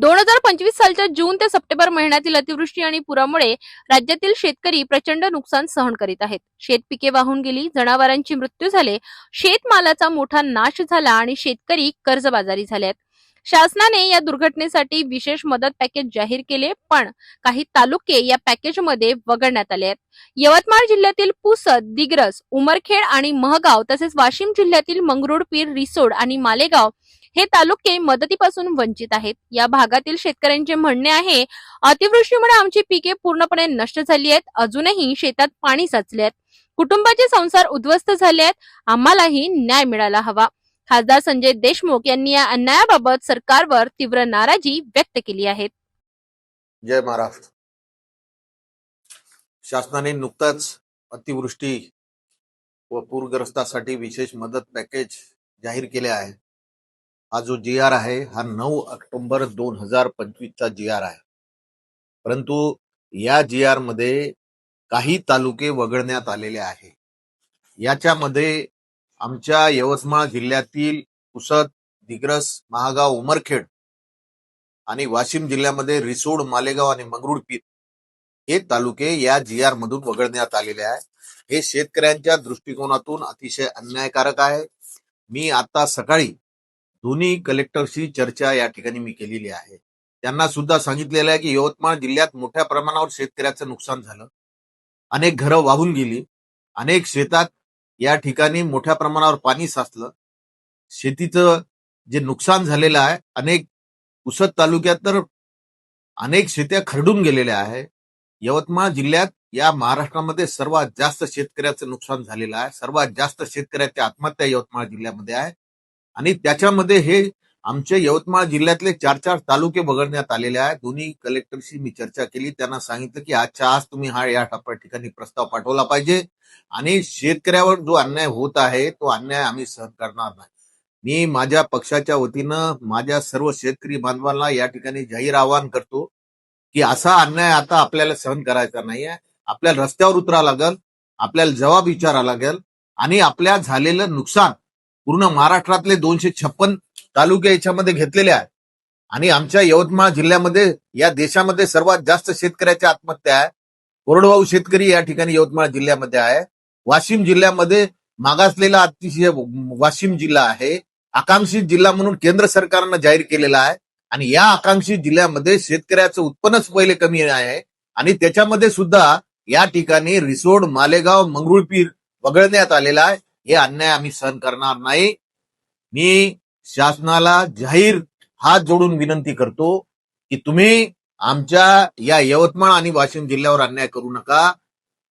दोन हजार पंचवीस सालच्या जून ते सप्टेंबर महिन्यातील अतिवृष्टी आणि पुरामुळे राज्यातील शेतकरी प्रचंड नुकसान सहन करीत आहेत. शेत पिके वाहून गेली जनावरांची मृत्यू झाले शेतमालाचा मोठा नाश झाला आणि शेतकरी कर्जबाजारी झाले आहेत. शासनाने या दुर्घटनेसाठी विशेष मदत पॅकेज जाहीर केले पण काही तालुके या पॅकेजमध्ये वगळण्यात आले आहेत. यवतमाळ जिल्ह्यातील पुसद दिग्रस उमरखेड आणि महगाव तसेच वाशिम जिल्ह्यातील मंगरुळपीर रिसोड आणि मालेगाव हे तालुके मदतीपासून वंचित आहेत. या भागातील शेतकऱ्यांचे म्हणणे आहे अतिवृष्टीमुळे आमची पिके पूर्णपणे नष्ट झाली आहेत. अजूनही शेतात पाणी साचले आहेत. कुटुंबाचे संसार उद्ध्वस्त झाले आहेत. आम्हालाही न्याय मिळाला हवा. खासदार संजय देशमुख यांनी या अन्यायाबाबत सरकारवर तीव्र नाराजी व्यक्त केली आहे. जय महाराष्ट्र. शासनाने नुकताच अतिवृष्टी व पूरग्रस्तासाठी विशेष मदत पॅकेज जाहीर केले आहे. हा जो जी आर आहे हा नऊ ऑक्टोंबर दोन हजार पंचवीसचा जी आर आहे. परंतु या जी आरमध्ये काही तालुके वगळण्यात आलेले आहे. याच्यामध्ये आमच्या यवतमाळ जिल्ह्यातील पुसद दिग्रस महागाव उमरखेड आणि वाशिम जिल्ह्यामध्ये रिसोड मालेगाव आणि मंगरुळपीर हे तालुके या जी आर मधून वगळण्यात आलेले आहे. हे शेतकऱ्यांच्या दृष्टिकोनातून अतिशय अन्यायकारक आहे. मी आता सकाळी दोन्ही कलेक्टरशी चर्चा या ठिकाणी मी केलेली आहे. त्यांना सुद्धा सांगितलेलं आहे की यवतमाळ जिल्ह्यात मोठ्या प्रमाणावर शेतकऱ्याचं नुकसान झालं. अनेक घरं वाहून गेली. अनेक शेतात या ठिकाणी मोठ्या प्रमाणावर पाणी साचलं. शेतीचं जे नुकसान झालेलं आहे अनेक पुसद तालुक्यात तर अनेक शेत्या खरडून गेलेल्या आहे. यवतमाळ जिल्ह्यात या महाराष्ट्रामध्ये सर्वात जास्त शेतकऱ्याचं नुकसान झालेलं आहे. सर्वात जास्त शेतकऱ्याच्या आत्महत्या यवतमाळ जिल्ह्यामध्ये आहे. आणि त्याच्यामध्ये हे आमच्या यवतमाळ जिल्ह्यातले चार चार तालुके वगळण्यात आलेले आहेत. दोन्ही कलेक्टरशी मी चर्चा केली. त्यांना सांगितलं की आजच्या आज तुम्ही हा या टप्प्या ठिकाणी प्रस्ताव पाठवला पाहिजे आणि शेतकऱ्यावर जो अन्याय होत आहे तो अन्याय आम्ही सहन करणार नाही. मी माझ्या पक्षाच्या वतीनं माझ्या सर्व शेतकरी बांधवांना या ठिकाणी जाहीर आवाहन करतो की असा अन्याय आता आपल्याला सहन करायचा नाहीये. आपल्याला रस्त्यावर उतरावं लागेल आपल्याला जबाब विचारावा लागेल आणि आपल्या झालेलं नुकसान पूर्ण महाराष्ट्रातले दोनशे छप्पन तालुके याच्यामध्ये घेतलेले आहेत. आणि आमच्या यवतमाळ जिल्ह्यामध्ये या देशामध्ये सर्वात जास्त शेतकऱ्याच्या आत्महत्या आहे. कोरडवाहू शेतकरी या ठिकाणी यवतमाळ जिल्ह्यामध्ये आहे. वाशिम जिल्ह्यामध्ये मागासलेला अतिशय वाशिम जिल्हा आहे. आकांक्षित जिल्हा म्हणून केंद्र सरकारनं जाहीर केलेला आहे. आणि या आकांक्षित जिल्ह्यामध्ये शेतकऱ्याचं उत्पन्नच पहिले कमी आहे. आणि त्याच्यामध्ये सुद्धा या ठिकाणी रिसोड मालेगाव मंगरुळपीर वगळण्यात आलेला आहे. हे अन्याय आम्ही सहन करणार नाही. मी शासनाला जाहीर हात जोडून विनंती करतो की तुम्ही आमच्या या यवतमाळ आणि वाशिम जिल्ह्यावर अन्याय करू नका.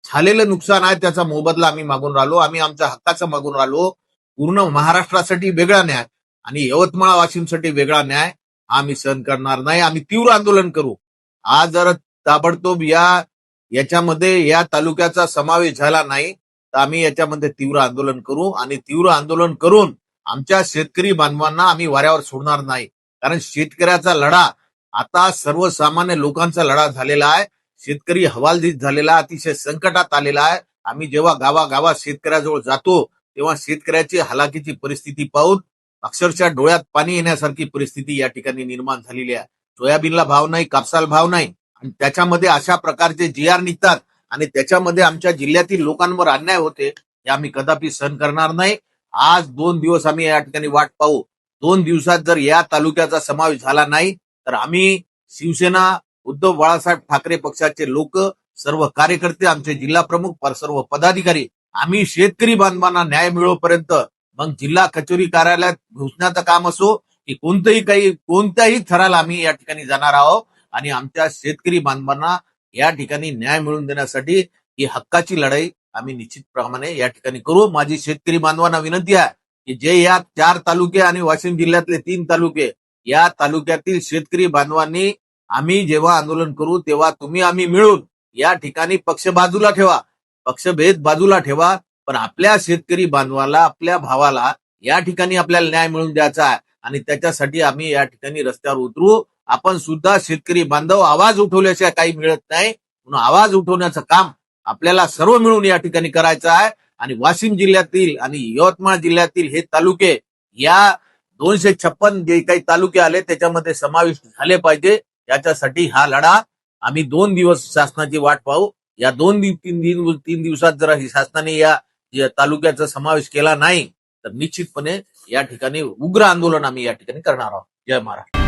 झालेलं नुकसान आहे त्याचा मोबदला आम्ही मागून राहिलो. आम्ही आमच्या हक्काचा मागून राहिलो. पूर्ण महाराष्ट्रासाठी वेगळा न्याय आणि यवतमाळ वाशिमसाठी वेगळा न्याय हा आम्ही सहन करणार नाही. आम्ही तीव्र आंदोलन करू. आज जर ताबडतोब या याच्यामध्ये या तालुक्याचा समावेश झाला नाही. तर आम्ही याच्यामध्ये तीव्र आंदोलन करू आणि तीव्र आंदोलन करून आमच्या शेतकरी बांधवांना आम्ही वाऱ्यावर सोडणार नाही. कारण शेतकऱ्याचा लढा आता सर्वसामान्य लोकांचा लढा झालेला आहे. शेतकरी हवालदित झालेला अतिशय संकटात आलेला आहे. आम्ही जेव्हा गावागावात शेतकऱ्याजवळ जातो तेव्हा शेतकऱ्याची हलाखीची परिस्थिती पाहून अक्षरशः डोळ्यात पाणी येण्यासारखी परिस्थिती या ठिकाणी निर्माण झालेली आहे. सोयाबीनला भाव नाही कापसाला भाव नाही. आणि त्याच्यामध्ये अशा प्रकारचे जी आर निघतात आणि त्याच्यामध्ये आमच्या जिल्ह्यातील लोकांवर अन्याय होते हे आम्ही कदापि सहन करणार नाही. आज दोन दिवस आम्ही या ठिकाणी वाट पाहू. दोन दिवसात जर या तालुक्याचा समावेश झाला नाही तर आम्ही शिवसेना उद्धव बाळासाहेब ठाकरे पक्षाचे लोक सर्व कार्यकर्ते आमचे जिल्हा प्रमुख सर्व पदाधिकारी आम्ही शेतकरी बांधवांना न्याय मिळवपर्यंत मग जिल्हा कचेरी कार्यालयात घुसण्याचं काम असो की कोणतंही काही कोणत्याही थराला आम्ही या ठिकाणी जाणार आहोत. आणि आमच्या शेतकरी बांधवांना या ठिकाणी न्याय मिळवून देण्यासाठी ही हक्काची लढाई आम्ही निश्चितप्रमाणे या ठिकाणी करू. माझी शेतकरी बांधवांना विनंती आहे की जे या चार तालुके आणि वाशिम जिल्ह्यातले तीन तालुके या तालुक्यातील शेतकरी बांधवांनी आम्ही जेव्हा आंदोलन करू तेव्हा तुम्ही आम्ही मिळून या ठिकाणी पक्ष बाजूला ठेवा. पक्षभेद बाजूला ठेवा. पण आपल्या शेतकरी बांधवाला आपल्या भावाला या ठिकाणी आपल्याला न्याय मिळवून द्यायचा आहे आणि त्याच्यासाठी आम्ही या ठिकाणी रस्त्यावर उतरू. आपण सुद्धा शेतकरी बांधव आवाज उठवल्याशिवाय काही मिळत नाही. म्हणून आवाज उठवण्याचं काम आपल्याला सर्व मिळून या ठिकाणी करायचं आहे. आणि वाशिम जिल्ह्यातील आणि यवतमाळ जिल्ह्यातील हे तालुके या दोनशे छप्पन जे काही तालुके आले त्याच्यामध्ये समाविष्ट झाले पाहिजे. याच्यासाठी हा लढा आम्ही दोन दिवस शासनाची वाट पाहू. या दोन दिव- तीन दिन तीन दिवसात जर शासनाने या या तालुक्याचा समावेश केला नाही तर निश्चितपणे या ठिकाणी उग्र आंदोलन आम्ही या ठिकाणी करणार आहोत. जय महाराष्ट्र.